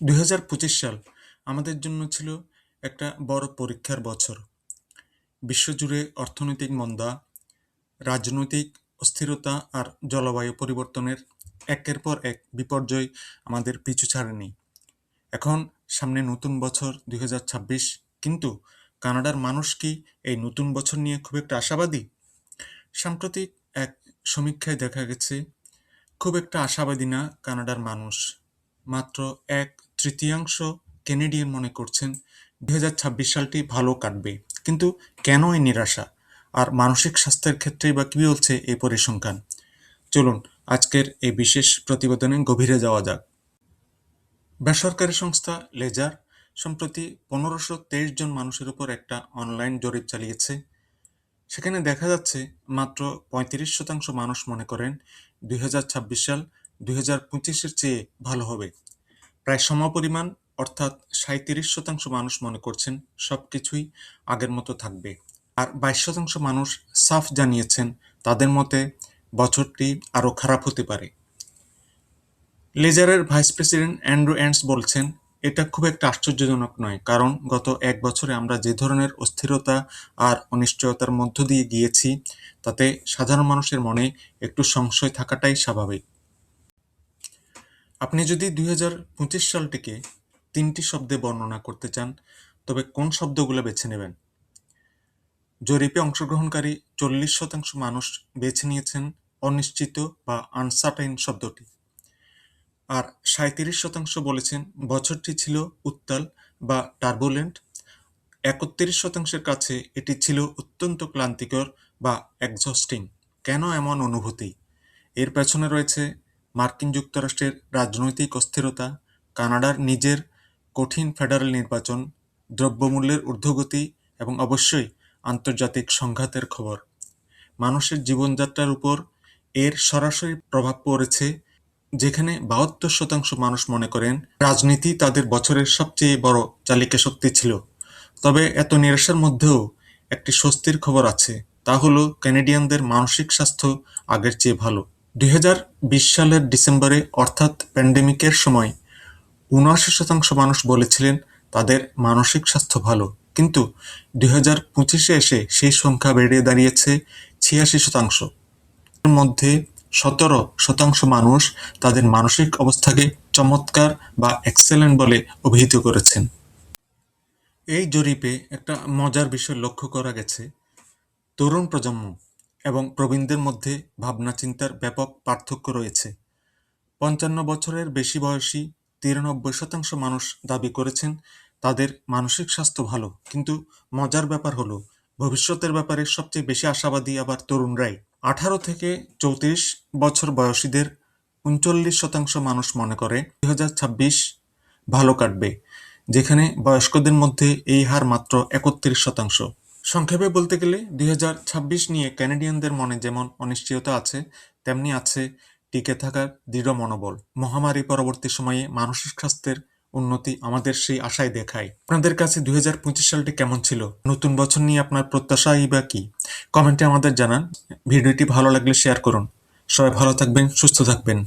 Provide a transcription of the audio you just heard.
দুই হাজার পঁচিশ সাল আমাদের জন্য ছিল একটা বড় পরীক্ষার বছর। বিশ্বজুড়ে অর্থনৈতিক মন্দা, রাজনৈতিক অস্থিরতা আর জলবায়ু পরিবর্তনের একের পর এক বিপর্যয় আমাদের পিছু ছাড়েনি। এখন সামনে নতুন বছর দুই হাজার ছাব্বিশ, কিন্তু কানাডার মানুষ কি এই নতুন বছর নিয়ে খুব একটা আশাবাদী? সাম্প্রতিক এক সমীক্ষায় দেখা গেছে, খুব একটা আশাবাদী না কানাডার মানুষ। মাত্র এক তৃতীয়াংশ কেনেডিয়ান মনে করছেন, দুই হাজার ছাব্বিশ সালটি ভালো কাটবে। কিন্তু কেন এই নিরাশা? আর মানসিক স্বাস্থ্যের ক্ষেত্রেই বা কী বলছে এই পরিসংখ্যান? চলুন আজকের এই বিশেষ প্রতিবেদনে গভীরে যাওয়া যাক। বেসরকারি সংস্থা লেজার সম্প্রতি পনেরোশো তেইশ জন মানুষের উপর একটা অনলাইন জরিপ চালিয়েছে। সেখানে দেখা যাচ্ছে, মাত্র পঁয়ত্রিশ শতাংশ মানুষ মনে করেন, দুই হাজার ছাব্বিশ সাল দুই চেয়ে ভালো হবে। প্রায় সমপরিমাণ অর্থাৎ সাঁত্রিশ শতাংশ মানুষ মনে করছেন সব কিছুই আগের মতো থাকবে। আর বাইশ শতাংশ মানুষ সাফ জানিয়েছেন তাদের মতে বছরটি আরও খারাপ হতে পারে। লেজারের ভাইস প্রেসিডেন্ট অ্যান্ড্রু অ্যান্ডস বলছেন, এটা খুব একটা আশ্চর্যজনক নয়, কারণ গত এক বছরে আমরা যে ধরনের অস্থিরতা আর অনিশ্চয়তার মধ্য দিয়ে গিয়েছি, তাতে সাধারণ মানুষের মনে একটু সংশয় থাকাটাই স্বাভাবিক। আপনি যদি দুই হাজার পঁচিশ সালটিকে তিনটি শব্দে বর্ণনা করতে চান, তবে কোন শব্দগুলো বেছে নেবেন? জরিপে অংশগ্রহণকারী চল্লিশ শতাংশ মানুষ বেছে নিয়েছেন অনিশ্চিত বা আনসার্টাইন শব্দটি। আর সাঁত্রিশ শতাংশ বলেছেন বছরটি ছিল উত্তাল বা টার্বুলেন্ট একত্রিশ শতাংশের কাছে এটি ছিল অত্যন্ত ক্লান্তিকর বা একজস্টিং কেন এমন অনুভূতি? এর পেছনে রয়েছে মার্কিন যুক্তরাষ্ট্রের রাজনৈতিক অস্থিরতা, কানাডার নিজের কঠিন ফেডারেল নির্বাচন, দ্রব্যমূল্যের ঊর্ধ্বগতি এবং অবশ্যই আন্তর্জাতিক সংঘাতের খবর। মানুষের জীবনযাত্রার উপর এর সরাসরি প্রভাব পড়েছে, যেখানে বাহাত্তর শতাংশ মানুষ মনে করেন রাজনীতি তাদের বছরের সবচেয়ে বড় চালিকা শক্তি ছিল। তবে এত নিরাশার মধ্যেও একটি স্বস্তির খবর আছে, তা হলো ক্যানেডিয়ানদের মানসিক স্বাস্থ্য আগের চেয়ে ভালো। দুই হাজার সালের ডিসেম্বরে, অর্থাৎ প্যান্ডেমিকের সময়, উনআশি শতাংশ মানুষ বলেছিলেন তাদের মানসিক স্বাস্থ্য ভালো। কিন্তু দুই হাজার পঁচিশে এসে সেই সংখ্যা বেড়ে দাঁড়িয়েছে ছিয়াশি শতাংশ। এর মধ্যে সতেরো শতাংশ মানুষ তাদের মানসিক অবস্থাকে চমৎকার বা এক্সেলেন্ট বলে অভিহিত করেছেন। এই জরিপে একটা মজার বিষয় লক্ষ্য করা গেছে। তরুণ প্রজন্ম এবং প্রবীণদের মধ্যে ভাবনা চিন্তার ব্যাপক পার্থক্য রয়েছে। পঞ্চান্ন বছরের বেশি বয়সী তিরানব্বই শতাংশ মানুষ দাবি করেছেন, তাদের মানসিক স্বাস্থ্য ভালো, কিন্তু মজার ব্যাপার হলো, ভবিষ্যতের ব্যাপারে সবচেয়ে বেশি আশাবাদী আবার তরুণরাই। আঠারো থেকে চৌত্রিশ বছর বয়সীদের উনচল্লিশ শতাংশ মানুষ মনে করে, দুই হাজার ছাব্বিশ ভালো কাটবে, যেখানে বয়স্কদের মধ্যে এই হার মাত্র একত্রিশ শতাংশ। সংক্ষেপে বলতে গেলে দুই হাজার ছাব্বিশ নিয়ে ক্যানাডিয়ানদের মনে যেমন অনিশ্চয়তা আছে, তেমনি আছে টিকে থাকার দৃঢ় মনোবল। মহামারী পরবর্তী সময়ে মানসিক স্বাস্থ্যের উন্নতি আমাদের সেই আশায় দেখায়। আপনাদের কাছে দুই সালটি কেমন ছিল? নতুন বছর নিয়ে আপনার প্রত্যাশাই বা কি? কমেন্টে আমাদের জানান। ভিডিওটি ভালো লাগলে শেয়ার করুন। সবাই ভালো থাকবেন, সুস্থ থাকবেন।